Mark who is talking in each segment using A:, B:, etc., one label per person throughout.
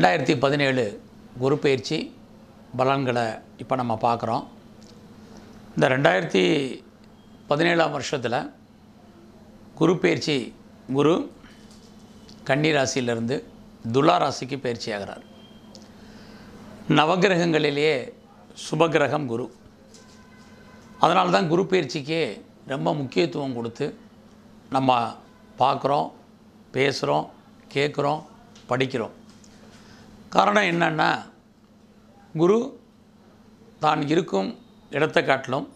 A: ரெண்டாயிரத்தி பதினேழு குரு பயிற்சி பலன்களை இப்போ நம்ம பார்க்குறோம். இந்த ரெண்டாயிரத்தி பதினேழாம் வருஷத்தில் குரு பயிற்சி குரு கன்னி ராசியிலிருந்து துலா ராசிக்கு பயிற்சி ஆகிறார் நவகிரகங்களிலேயே சுபகிரகம் குரு. அதனால தான் குரு பயிற்சிக்கு ரொம்ப முக்கியத்துவம் கொடுத்து நம்ம பார்க்குறோம் பேசுகிறோம் கேட்குறோம் படிக்கிறோம். காரணம் என்னன்னா குரு தான் இருக்கும் இடத்தை காட்டிலும்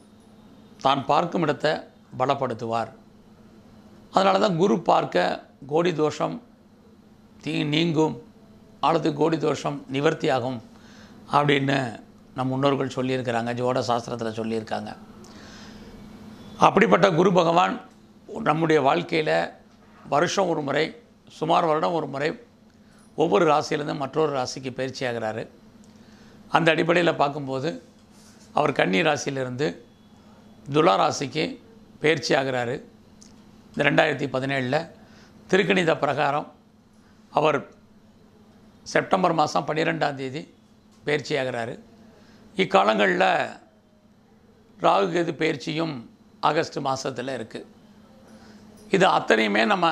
A: தான் பார்க்கும் இடத்தை பலப்படுத்துவார். அதனால தான் குரு பார்க்க கோடி தோஷம் தீ நீங்கும் அல்லது கோடி தோஷம் நிவர்த்தியாகும் அப்படின்னு நம் முன்னோர்கள் சொல்லியிருக்கிறாங்க ஜோட சாஸ்திரத்தில் சொல்லியிருக்காங்க. அப்படிப்பட்ட குரு பகவான் நம்முடைய வாழ்க்கையில் வருஷம் ஒரு முறை சுமார் வருடம் ஒரு முறை ஒவ்வொரு ராசியிலேருந்து மற்றொரு ராசிக்கு பயிற்சி ஆகிறாரு. அந்த அடிப்படையில் பார்க்கும்போது அவர் கன்னி ராசியிலிருந்து துலா ராசிக்கு பயிற்சி ஆகிறாரு. இந்த ரெண்டாயிரத்தி பதினேழில் திருக்கணித பிரகாரம் அவர் செப்டம்பர் மாதம் பன்னிரெண்டாம் தேதி பயிற்சி ஆகிறாரு. இக்காலங்களில் ராகு கேது பயிற்சியும் ஆகஸ்ட் மாதத்தில் இருக்குது இது அத்தனையுமே நம்ம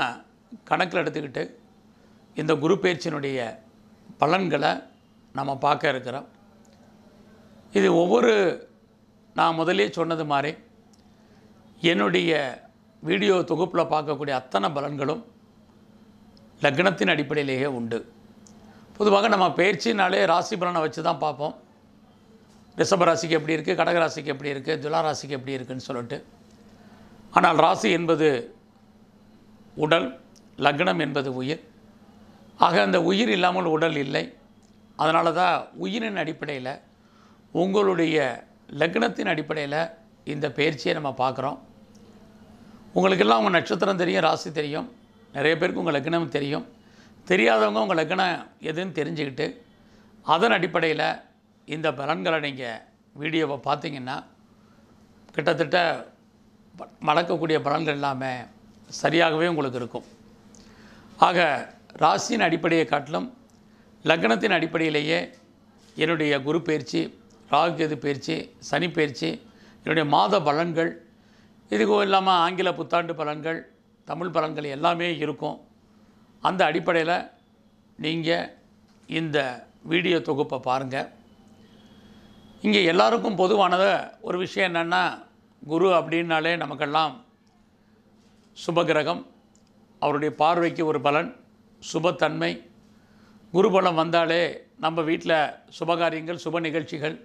A: கணக்கில் எடுத்துக்கிட்டு இந்த குரு பேச்சினுடைய பலன்களை நம்ம பார்க்க இருக்கிறோம். இது ஒவ்வொரு நான் முதலே சொன்னது மாதிரி என்னுடைய வீடியோ தொகுப்பில் பார்க்கக்கூடிய அத்தனை பலன்களும் லக்னத்தின் அடிப்படையிலேயே உண்டு. பொதுவாக நம்ம பயிற்சினாலே ராசி பலனை வச்சு தான் பார்ப்போம். ரிஷப ராசிக்கு எப்படி இருக்குது கடக ராசிக்கு எப்படி இருக்குது துலா ராசிக்கு எப்படி இருக்குன்னு சொல்லிட்டு. ஆனால் ராசி என்பது உடல் லக்னம் என்பது உயிர். ஆக அந்த உயிர் இல்லாமல் உடல் இல்லை. அதனால தான் உயிரின் அடிப்படையில் உங்களுடைய லக்னத்தின் அடிப்படையில் இந்த பயிற்சியை நம்ம பார்க்குறோம். உங்களுக்கெல்லாம் உங்கள் நட்சத்திரம் தெரியும் ராசி தெரியும். நிறைய பேருக்கு உங்கள் லக்னம் தெரியும். தெரியாதவங்க உங்கள் லக்னம் எதுன்னு தெரிஞ்சுக்கிட்டு அதன் அடிப்படையில் இந்த பலன்களை நீங்கள் வீடியோவை பார்த்தீங்கன்னா கிட்டத்தட்ட மடக்கக்கூடிய பலன்கள் எல்லாமே சரியாகவே உங்களுக்கு இருக்கும். ஆக ராசியின் அடிப்படையை காட்டிலும் லக்னத்தின் அடிப்படையிலேயே என்னுடைய குரு பயிற்சி ராகுகேது பயிற்சி சனி பயிற்சி என்னுடைய மாத பலன்கள் இதுக்கும் இல்லாமல் ஆங்கில புத்தாண்டு பலன்கள் தமிழ் பலன்கள் எல்லாமே இருக்கும். அந்த அடிப்படையில் நீங்கள் இந்த வீடியோ தொகுப்பை பாருங்கள் இங்கே எல்லாருக்கும் பொதுவானது ஒரு விஷயம் என்னென்னா குரு அப்படின்னாலே நமக்கெல்லாம் சுபகிரகம் அவருடைய பார்வைக்கு ஒரு பலன் சுபத்தன்மை. குருபலம் வந்தாலே நம்ம வீட்டில் சுபகாரியங்கள் சுப நிகழ்ச்சிகள்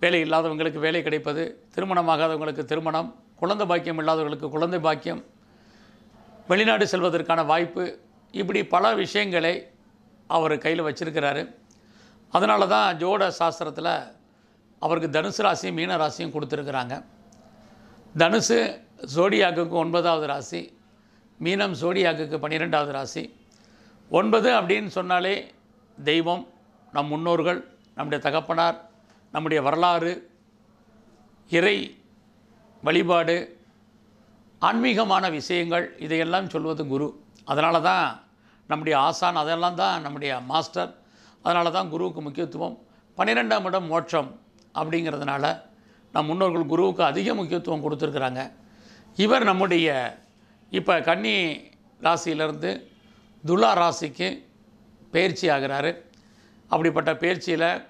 A: வேலை இல்லாதவங்களுக்கு வேலை கிடைப்பது திருமணமாகாதவங்களுக்கு திருமணம் குழந்தை பாக்கியம் இல்லாதவர்களுக்கு குழந்தை பாக்கியம் வெளிநாடு செல்வதற்கான வாய்ப்பு இப்படி பல விஷயங்களை அவர் கையில் வச்சிருக்கிறாரு. அதனால தான் ஜோட சாஸ்திரத்தில் அவருக்கு தனுசு ராசியும் மீன ராசியும் கொடுத்துருக்குறாங்க. தனுசு ஜோடியாக்குக்கு ஒன்பதாவது ராசி மீனம் ஜோடியாக்குக்கு பன்னிரெண்டாவது ராசி ஒன்பது அப்படின்னு சொன்னாலே தெய்வம் நம் முன்னோர்கள் நம்முடைய தகப்பனார் நம்முடைய வரலாறு இறை வழிபாடு ஆன்மீகமான விஷயங்கள் இதையெல்லாம் சொல்வது குரு. அதனால தான் நம்முடைய ஆசான் அதெல்லாம் தான் நம்முடைய மாஸ்டர் அதனால தான் குருவுக்கு முக்கியத்துவம். பன்னிரெண்டாம் இடம் மோட்சம் அப்படிங்கிறதுனால நம் முன்னோர்கள் குருவுக்கு அதிக முக்கியத்துவம் கொடுத்துருக்குறாங்க. இவர் நம்முடைய இப்போ கன்னி ராசியிலிருந்து துலா ராசிக்கு பயிற்சி ஆகிறாரு. அப்படிப்பட்ட பயிற்சியில்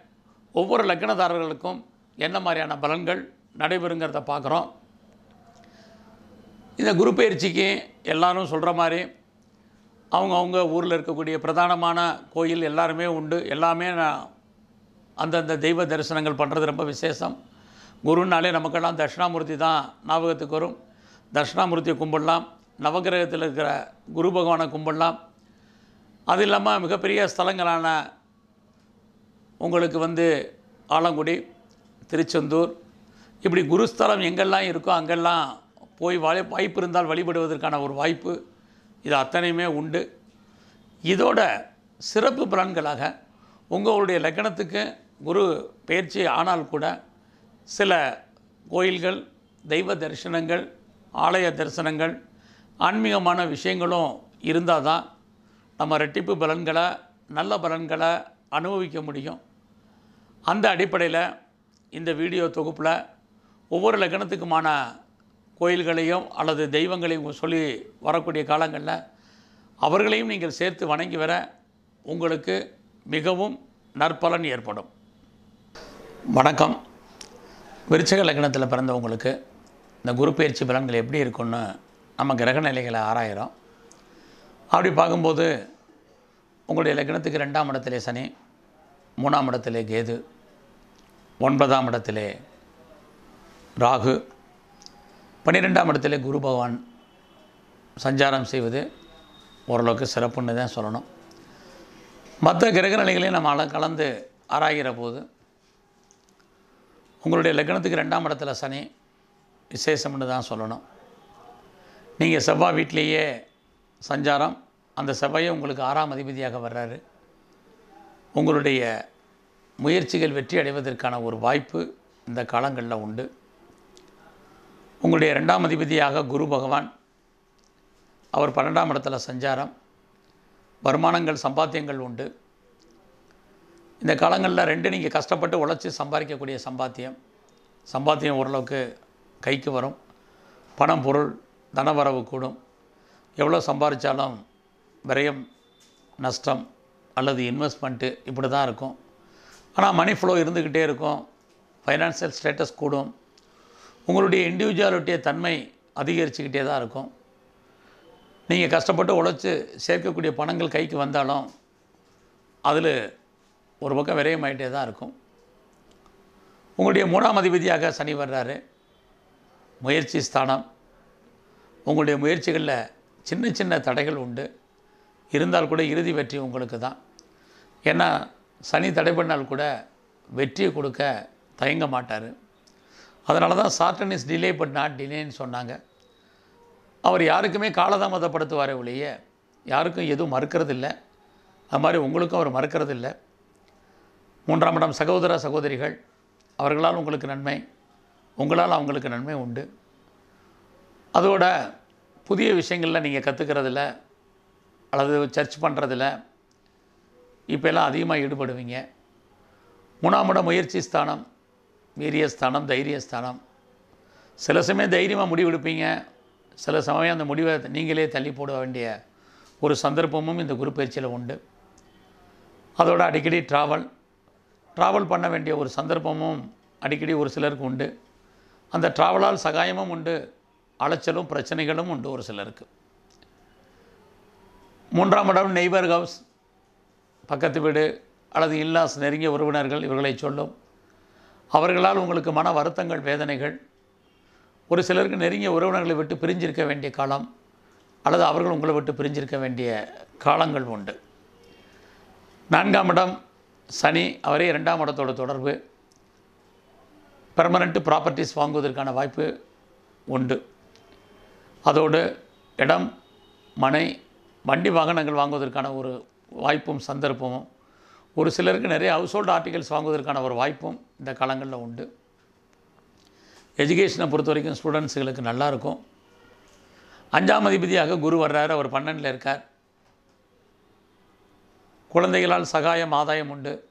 A: ஒவ்வொரு லக்னதாரர்களுக்கும் என்ன மாதிரியான பலன்கள் நடைபெறுங்கிறத பார்க்குறோம். இந்த குரு பயிற்சிக்கு எல்லாரும் சொல்கிற மாதிரி அவங்கவுங்க ஊரில் இருக்கக்கூடிய பிரதானமான கோயில் எல்லாருமே உண்டு. எல்லாமே நான் அந்தந்த தெய்வ தரிசனங்கள் பண்ணுறது ரொம்ப விசேஷம். குருனாலே நமக்கெல்லாம் தட்சிணாமூர்த்தி தான் ஞாபகத்துக்கு வரும். தட்சிணாமூர்த்தியை கும்பிடலாம். நவகிரகத்தில் இருக்கிற குரு பகவானை கும்பிடலாம். அது இல்லாமல் மிகப்பெரிய ஸ்தலங்களான உங்களுக்கு வந்து ஆலங்குடி திருச்செந்தூர் இப்படி குருஸ்தலம் எங்கெல்லாம் இருக்கோ அங்கெல்லாம் போய் வாய் வாய்ப்பு இருந்தால் வழிபடுவதற்கான ஒரு வாய்ப்பு இது அத்தனையுமே உண்டு. இதோட சிறப்பு பலன்களாக உங்களுடைய லக்கணத்துக்கு குரு பயிற்சி ஆனால் கூட சில கோயில்கள் தெய்வ தரிசனங்கள் ஆலய தரிசனங்கள் ஆன்மீகமான விஷயங்களும் இருந்தால் தான் நம்ம ரெட்டிப்பு பலன்களை நல்ல பலன்களை அனுபவிக்க முடியும். அந்த அடிப்படையில் இந்த வீடியோ தொகுப்பில் ஒவ்வொரு லக்னத்துக்குமான கோயில்களையும் அல்லது தெய்வங்களையும் சொல்லி வரக்கூடிய காலங்களில் அவர்களையும் நீங்கள் சேர்த்து வணங்கி வர உங்களுக்கு மிகவும் நற்பலன் ஏற்படும். வணக்கம். விருச்சக லக்னத்தில் பிறந்தவங்களுக்கு இந்த குரு பயிற்சி பலன்கள் எப்படி இருக்குன்னு நம்ம கிரக நிலைகளை ஆராயிறோம். அப்படி பார்க்கும்போது உங்களுடைய லக்னத்துக்கு ரெண்டாம் இடத்திலே சனி மூணாம் இடத்திலே கேது ஒன்பதாம் இடத்திலே ராகு பன்னிரெண்டாம் இடத்திலே குரு பகவான் சஞ்சாரம் செய்வது ஓரளவுக்கு சிறப்புன்னு தான் சொல்லணும். மற்ற கிரக நிலைகளையும் நம்ம அள கலந்து ஆராய்கிற போது உங்களுடைய லக்னத்துக்கு ரெண்டாம் இடத்துல சனி விசேஷம்னு தான் சொல்லணும். நீங்கள் செவ்வாய் வீட்டிலேயே சஞ்சாரம் அந்த செவ்வாயை உங்களுக்கு ஆறாம் அதிபதியாக வர்றாரு. உங்களுடைய முயற்சிகள் வெற்றி அடைவதற்கான ஒரு வாய்ப்பு இந்த காலங்களில் உண்டு. உங்களுடைய ரெண்டாம் அதிபதியாக குரு பகவான் அவர் பன்னெண்டாம் இடத்துல சஞ்சாரம் வருமானங்கள் சம்பாத்தியங்கள் உண்டு. இந்த காலங்களில் ரெண்டு நீங்கள் கஷ்டப்பட்டு உழைச்சி சம்பாதிக்கக்கூடிய சம்பாத்தியம் சம்பாத்தியம் ஓரளவுக்கு கைக்கு வரும். பணம் பொருள் தனவரவு கூடும். எவ்வளோ சம்பாதிச்சாலும் விரயம் நஷ்டம் அல்லது இன்வெஸ்ட்மெண்ட்டு இப்படி தான் இருக்கும். ஆனால் மணி ஃப்ளோ இருந்துக்கிட்டே இருக்கும். ஃபைனான்சியல் ஸ்டேட்டஸ் கூடும். உங்களுடைய இண்டிவிஜுவாலிட்டிய தன்மை அதிகரிச்சுக்கிட்டே தான் இருக்கும். நீங்கள் கஷ்டப்பட்டு உழைச்சி சேர்க்கக்கூடிய பணங்கள் கைக்கு வந்தாலும் அதில் ஒரு பக்கம் விரயமாயிட்டே தான் இருக்கும். உங்களுடைய மூணாம் அதிபதியாக சனி வர்றாரு. முயற்சி ஸ்தானம். உங்களுடைய முயற்சிகளில் சின்ன சின்ன தடைகள் உண்டு. இருந்தால் கூட இறுதி வெற்றி உங்களுக்கு தான். ஏன்னா சனி தடை பண்ணால் கூட வெற்றியை கொடுக்க தயங்க மாட்டார். அதனால தான் Saturn is delay but not டிலேன்னு சொன்னாங்க. அவர் யாருக்குமே காலதாமதப்படுத்துவார் ஒழிய யாருக்கும் எதுவும் மறுக்கிறதில்ல. அது மாதிரி உங்களுக்கும் அவர் மறுக்கிறதில்ல. மூன்றாம் இடம் சகோதர சகோதரிகள் அவர்களால் உங்களுக்கு நன்மை உங்களால் அவங்களுக்கு நன்மை உண்டு. அதோட புதிய விஷயங்களில் நீங்கள் கற்றுக்கிறதில்ல அல்லது சர்ச் பண்ணுறதில்ல இப்போ எல்லாம் அதிகமாக ஈடுபடுவீங்க. மூணாம் இடம் முயற்சி ஸ்தானம் வீரியஸ்தானம் தைரியஸ்தானம் சில சமயம் தைரியமாக முடிவெடுப்பீங்க சில சமயம் அந்த முடிவை நீங்களே தள்ளி போட வேண்டிய ஒரு சந்தர்ப்பமும் இந்த குரு பயிற்சியில் உண்டு. அதோட அடிக்கடி ட்ராவல் ட்ராவல் பண்ண வேண்டிய ஒரு சந்தர்ப்பமும் அடிக்கடி ஒரு சிலருக்கு உண்டு. அந்த ட்ராவலால் சகாயமும் உண்டு. அலைச்சலும் பிரச்சனைகளும் உண்டு ஒரு சிலருக்கு. மூன்றாம் இடம் நெய்பர் ஹவுஸ் பக்கத்து வீடு அல்லது இல்லாஸ் நெருங்கிய உறவினர்கள் இவர்களை சொல்லும். அவர்களால் உங்களுக்கு மன வருத்தங்கள் வேதனைகள். ஒரு சிலருக்கு நெருங்கிய உறவினர்களை விட்டு பிரிஞ்சிருக்க வேண்டிய காலம் அல்லது அவர்கள் உங்களை விட்டு பிரிஞ்சிருக்க வேண்டிய காலங்கள் உண்டு. நான்காம் இடம் சனி அவரே இரண்டாம் இடத்தோட தொடர்பு. பெர்மனண்ட்டு ப்ராப்பர்ட்டிஸ் வாங்குவதற்கான வாய்ப்பு உண்டு. அதோடு இடம் மனை வண்டி வாகனங்கள் வாங்குவதற்கான ஒரு வாய்ப்பும் சந்தர்ப்பமும். ஒரு சிலருக்கு நிறைய ஹவுஸ் ஹோல்டு ஆர்டிகல்ஸ் வாங்குவதற்கான ஒரு வாய்ப்பும் இந்த காலங்களில் உண்டு. எஜுகேஷனை பொறுத்த வரைக்கும் ஸ்டூடெண்ட்ஸுகளுக்கு நல்லாயிருக்கும். அஞ்சாம் அதிபதியாக குரு வர்றார் அவர் பன்னெண்டில் இருக்கார். குழந்தைகளால் சகாயம் ஆதாயம் உண்டு.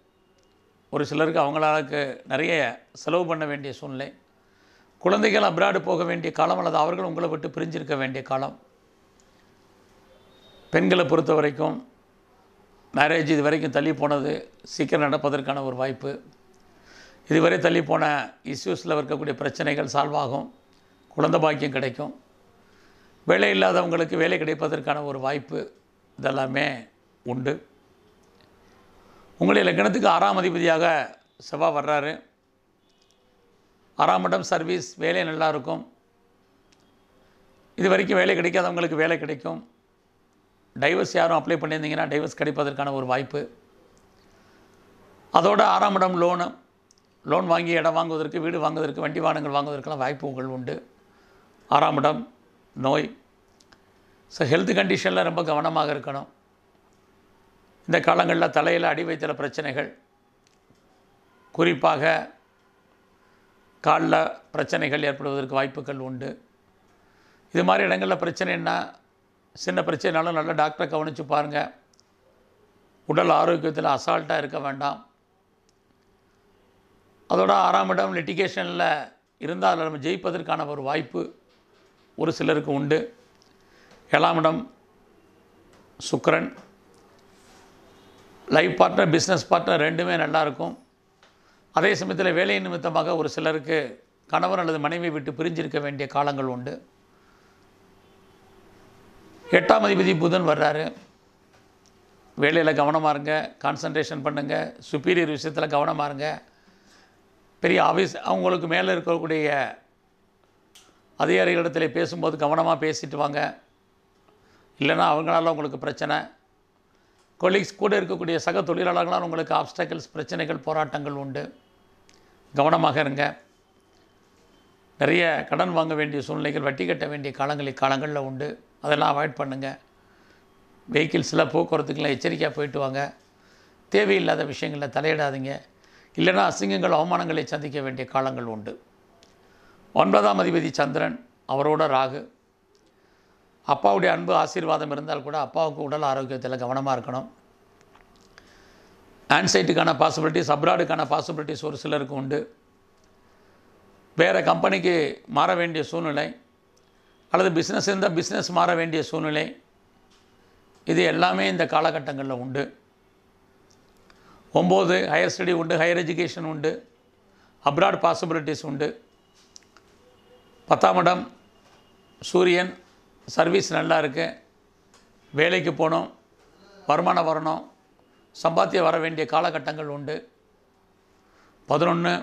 A: ஒரு சிலருக்கு அவங்களாக்கு நிறைய செலவு பண்ண வேண்டிய சூழ்நிலை. குழந்தைகள் அப்ராடு போக வேண்டிய காலம் அல்லது அவர்கள் உங்களை விட்டு பிரிஞ்சிருக்க வேண்டிய காலம். பெண்களை பொறுத்த வரைக்கும் மேரேஜ் இது வரைக்கும் தள்ளி போனது சீக்கிரம் நடப்பதற்கான ஒரு வாய்ப்பு. இதுவரை தள்ளி போன இஷ்யூஸில் இருக்கக்கூடிய பிரச்சனைகள் சால்வ் ஆகும். குழந்த பாக்கியம் கிடைக்கும். வேலை இல்லாதவங்களுக்கு வேலை கிடைப்பதற்கான ஒரு வாய்ப்பு இதெல்லாமே உண்டு. உங்களுடைய லக்னத்துக்கு ஆறாம் அதிபதியாக செவ்வாய் வர்றாரு. ஆறாம் இடம் சர்வீஸ் வேலை நல்லா இருக்கும் இது வரைக்கும் வேலை கிடைக்காதவங்களுக்கு வேலை கிடைக்கும். டைவர்ஸ் யாரும் அப்ளை பண்ணியிருந்தீங்கன்னா டைவர்ஸ் கிடைப்பதற்கான ஒரு வாய்ப்பு. அதோட ஆறாம் இடம் லோனு லோன் வாங்கி இடம் வாங்குவதற்கு வீடு வாங்குவதற்கு வண்டி வாகனங்கள் வாங்குவதற்கெல்லாம் வாய்ப்புகள் உண்டு. ஆறாம் இடம் நோய். ஸோ ஹெல்த் கண்டிஷனில் ரொம்ப கவனமாக இருக்கணும். இந்த காலங்களில் தலையில் அடி வைத்தல பிரச்சனைகள். குறிப்பாக காலில் பிரச்சனைகள் ஏற்படுவதற்கு வாய்ப்புகள் உண்டு. இது மாதிரி இடங்களில் பிரச்சனைன்னா சின்ன பிரச்சனைனாலும் நல்லா டாக்டரை கவனித்து பாருங்கள் உடல் ஆரோக்கியத்தில் அசால்ட்டாக இருக்க வேண்டாம். அதோட ஆறாம் இடம் லிட்டிகேஷனில் இருந்தால் அதில் நம்ம ஜெயிப்பதற்கான ஒரு வாய்ப்பு ஒரு சிலருக்கு உண்டு. ஏழாம் இடம் சுக்கரன். லைஃப் பார்ட்னர் பிஸ்னஸ் பார்ட்னர் ரெண்டுமே நல்லாயிருக்கும் அதே சமயத்தில் வேலை நிமித்தமாக ஒரு சிலருக்கு கணவர் அல்லது மனைவி விட்டு பிரிஞ்சிருக்க வேண்டிய காலங்கள் உண்டு. எட்டாம் அதிபதி புதன் வர்றாரு. வேலையில் கவனமாக இருங்க கான்சன்ட்ரேஷன் பண்ணுங்கள் சுப்பீரியர் விஷயத்தில் கவனமாக இருங்க. பெரிய ஆஃபீஸ் அவங்களுக்கு மேலே இருக்கக்கூடிய அதிகாரிகளிடத்தில் பேசும்போது கவனமாக பேசிட்டு வாங்க. இல்லைன்னா அவங்களால உங்களுக்கு பிரச்சனை. கொலீக்ஸ் கூட இருக்கக்கூடிய சக தொழிலாளர்களால் உங்களுக்கு ஆப்ஸ்டக்கிள்ஸ் பிரச்சனைகள் போராட்டங்கள் உண்டு. கவனமாக இருங்க. நிறைய கடன் வாங்க வேண்டிய சூழ்நிலைகள் வட்டி கட்ட வேண்டிய காலங்கள் காலங்களில் உண்டு. அதெல்லாம் அவாய்ட் பண்ணுங்கள் வெஹிக்கிள்ஸில் போக்குவரத்துக்கெல்லாம் எச்சரிக்கையாக போயிட்டு வாங்க. தேவையில்லாத விஷயங்களில் தலையிடாதீங்க. இல்லைன்னா அசிங்கங்கள் அவமானங்களை சந்திக்க வேண்டிய காலங்கள் உண்டு. ஒன்பதாம் அதிபதி சந்திரன் அவரோட ராகு. அப்பாவுடைய அன்பு ஆசீர்வாதம் இருந்தால் கூட அப்பாவுக்கு உடல் ஆரோக்கியத்தில் கவனமாக இருக்கணும். ஆன்சைட்டுக்கான பாசிபிலிட்டிஸ் அப்ராடுக்கான பாசிபிலிட்டிஸ் ஒரு சிலருக்கு உண்டு. வேறு கம்பெனிக்கு மாற வேண்டிய சூழ்நிலை அல்லது பிஸ்னஸ் இருந்தால் பிஸ்னஸ் மாற வேண்டிய சூழ்நிலை இது எல்லாமே இந்த காலகட்டங்களில் உண்டு. ஒம்பது ஹையர் ஸ்டடி உண்டு ஹையர் எஜுகேஷன் உண்டு அப்ராட் பாசிபிலிட்டிஸ் உண்டு. பத்தாம் இடம் சூரியன் சர்வீஸ் நல்லா இருக்குது வேலைக்கு போகணும் வருமானம் வரணும். சம்பாத்தியம் வர வேண்டிய காலகட்டங்கள் உண்டு. பதினொன்று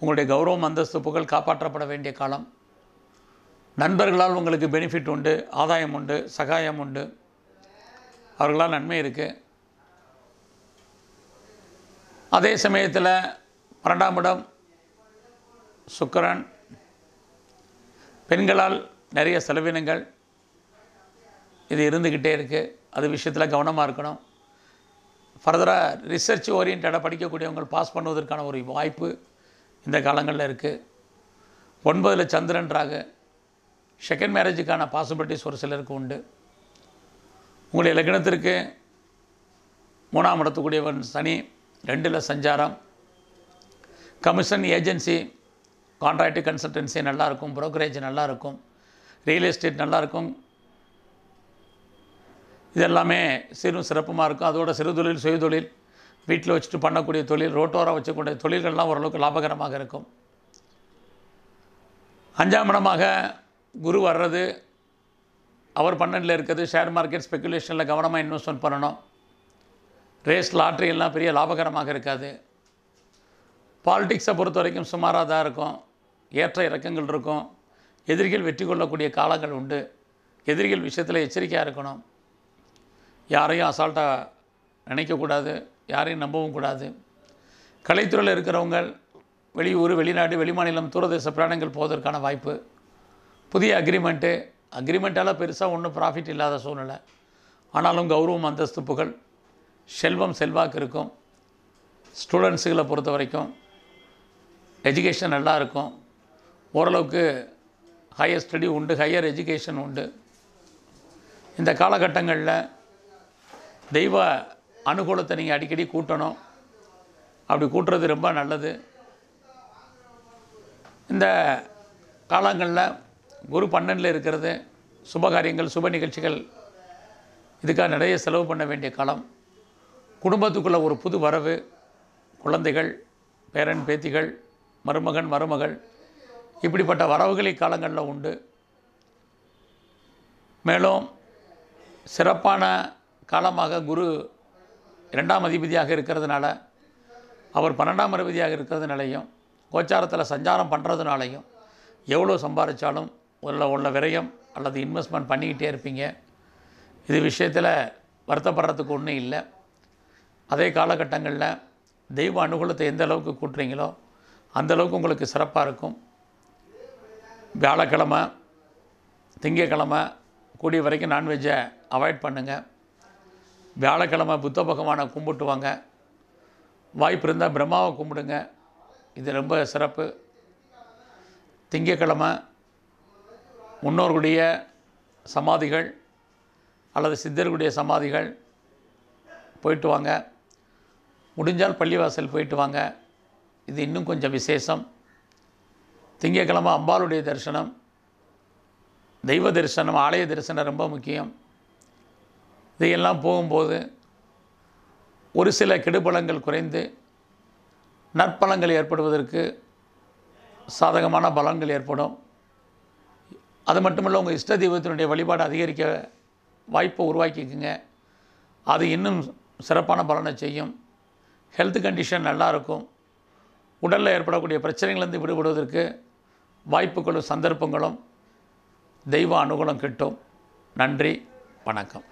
A: உங்களுடைய கௌரவம் அந்தஸ்து புகழ் காப்பாற்றப்பட வேண்டிய காலம். நண்பர்களால் உங்களுக்கு பெனிஃபிட் உண்டு ஆதாயம் உண்டு சகாயம் உண்டு. அவர்களால் நன்மை இருக்குது அதே சமயத்தில் பன்னெண்டாம் இடம் சுக்கரன். பெண்களால் நிறைய செலவினங்கள். இது இருந்துக்கிட்டே இருக்குது அது விஷயத்தில் கவனமாக இருக்கணும். ஃபர்தராக ரிசர்ச் ஓரியன்டாக படிக்கக்கூடியவங்க பாஸ் பண்ணுவதற்கான ஒரு வாய்ப்பு இந்த காலங்களில் இருக்குது ஒன்பதில் சந்திரன்றாக செகண்ட் மேரேஜுக்கான பாசிபிலிட்டிஸ் ஒரு சிலருக்கு உண்டு. உங்களுடைய லக்னத்திற்கு மூணாம் இடத்துக்குரியவன் சனி ரெண்டில் சஞ்சாரம். கமிஷன் ஏஜென்சி கான்ட்ராக்டு கன்சல்டன்சி நல்லாயிருக்கும் ப்ரோக்கரேஜ் நல்லாயிருக்கும் ரியல் எஸ்டேட் நல்லாயிருக்கும் இதெல்லாமே சிறு சிறப்புமாக இருக்கும். அதோட சிறு தொழில் சுய தொழில் வீட்டில் வச்சுட்டு பண்ணக்கூடிய தொழில் ரோட்டோரம் வச்சக்கூடிய தொழில்கள்லாம் ஓரளவுக்கு லாபகரமாக இருக்கும். அஞ்சாம் இடமாக குரு வர்றது அவர் பன்னெண்டில் இருக்கிறது ஷேர் மார்க்கெட் ஸ்பெக்குலேஷனில் கவனமாக இன்வெஸ்ட்மெண்ட் பண்ணணும். ரேஸ் லாட்ரி எல்லாம் பெரிய லாபகரமாக இருக்காது. பாலிடிக்ஸை பொறுத்த வரைக்கும் சுமாராக தான் இருக்கும். ஏற்ற இறக்கங்கள் இருக்கும். எதிரிகள் வெற்றி கொள்ளக்கூடிய காலங்கள் உண்டு. எதிரிகள் விஷயத்தில் எச்சரிக்கையாக இருக்கணும். யாரையும் அசால்ட்டாக நினைக்கக்கூடாது யாரையும் நம்பவும் கூடாது. கலைத்துறையில் இருக்கிறவங்க வெளியூர் வெளிநாடு வெளிமாநிலம் தூரதேச பிராணங்கள் போவதற்கான வாய்ப்பு. புதிய அக்ரிமெண்ட்டு அக்ரிமெண்ட்டால் பெருசாக ஒன்றும் ப்ராஃபிட் இல்லாத சூழ்நிலை. ஆனாலும் கௌரவம் அந்தஸ்து புகழ் செல்வம் செல்வாக்கு இருக்கும். ஸ்டூடெண்ட்ஸுகளை பொறுத்த வரைக்கும் எஜுகேஷன் நல்லா இருக்கும். ஓரளவுக்கு ஹையர் ஸ்டடி உண்டு ஹையர் எஜுகேஷன் உண்டு. இந்த காலகட்டங்களில் தெய்வ அனுகூலத்தை நீங்கள் அடிக்கடி கூட்டணும். அப்படி கூட்டுறது ரொம்ப நல்லது. இந்த காலங்களில் குரு பன்னெண்டில் இருக்கிறது சுபகாரியங்கள் சுப நிகழ்ச்சிகள் இதுக்காக நிறைய செலவு பண்ண வேண்டிய காலம். குடும்பத்துக்குள்ளே ஒரு புது வரவு குழந்தைகள் பேரன் பேத்திகள் மருமகன் மருமகள் இப்படிப்பட்ட வரவுகளை காலங்களில் உண்டு. மேலும் சிறப்பான காலமாக குரு இரண்டாம் அதிபதியாக இருக்கிறதுனால அவர் பன்னெண்டாம் அதிபதியாக இருக்கிறதுனாலையும் கோச்சாரத்தில் சஞ்சாரம் பண்ணுறதுனாலையும் எவ்வளோ சம்பாதிச்சாலும் உள்ள உள்ள விரயம் அல்லது இன்வெஸ்ட்மெண்ட் பண்ணிக்கிட்டே இருப்பீங்க. இது விஷயத்தில் வருத்தப்படுறதுக்கு ஒன்றும் இல்லை. அதே காலகட்டங்களில் தெய்வ அனுகூலத்தை எந்த அளவுக்கு கூட்டுறீங்களோ அந்த அளவுக்கு உங்களுக்கு சிறப்பாக இருக்கும். வியாழக்கிழமை திங்கக்கிழமை கூடிய வரைக்கும் நான்வெஜ்ஜை அவாய்ட் பண்ணுங்கள் வியாழக்கிழமை புத்த பகவானை கும்பிட்டுவாங்க. வாய்ப்பு இருந்தால் பிரம்மாவை கும்பிடுங்க. இது ரொம்ப சிறப்பு. திங்கக்கிழமை முன்னோர்களுடைய சமாதிகள் அல்லது சித்தர்களுடைய சமாதிகள் போயிட்டு வாங்க. முடிஞ்சால் பள்ளிவாசல் போயிட்டு வாங்க. இது இன்னும் கொஞ்சம் விசேஷம். திங்கக்கிழமை அம்பாளுடைய தரிசனம் தெய்வ தரிசனம் ஆலய தரிசனம் ரொம்ப முக்கியம். இதையெல்லாம் போகும்போது ஒரு சில கெடுபலங்கள் குறைந்து நற்பலங்கள் ஏற்படுவதற்கு சாதகமான பலன்கள் ஏற்படும். அது மட்டுமல்ல உங்கள் இஷ்ட தெய்வத்தினுடைய வழிபாடு அதிகரிக்க வாய்ப்பை உருவாக்கிக்குங்க. அது இன்னும் சிறப்பான பலனை செய்யும். ஹெல்த் கண்டிஷன் நல்லா இருக்கும். உடலில் ஏற்படக்கூடிய பிரச்சனைகள்லேருந்து விடுபடுவதற்கு வாய்ப்புகளும் சந்தர்ப்பங்களும் தெய்வ அனுகூலம் கிட்டும். நன்றி வணக்கம்.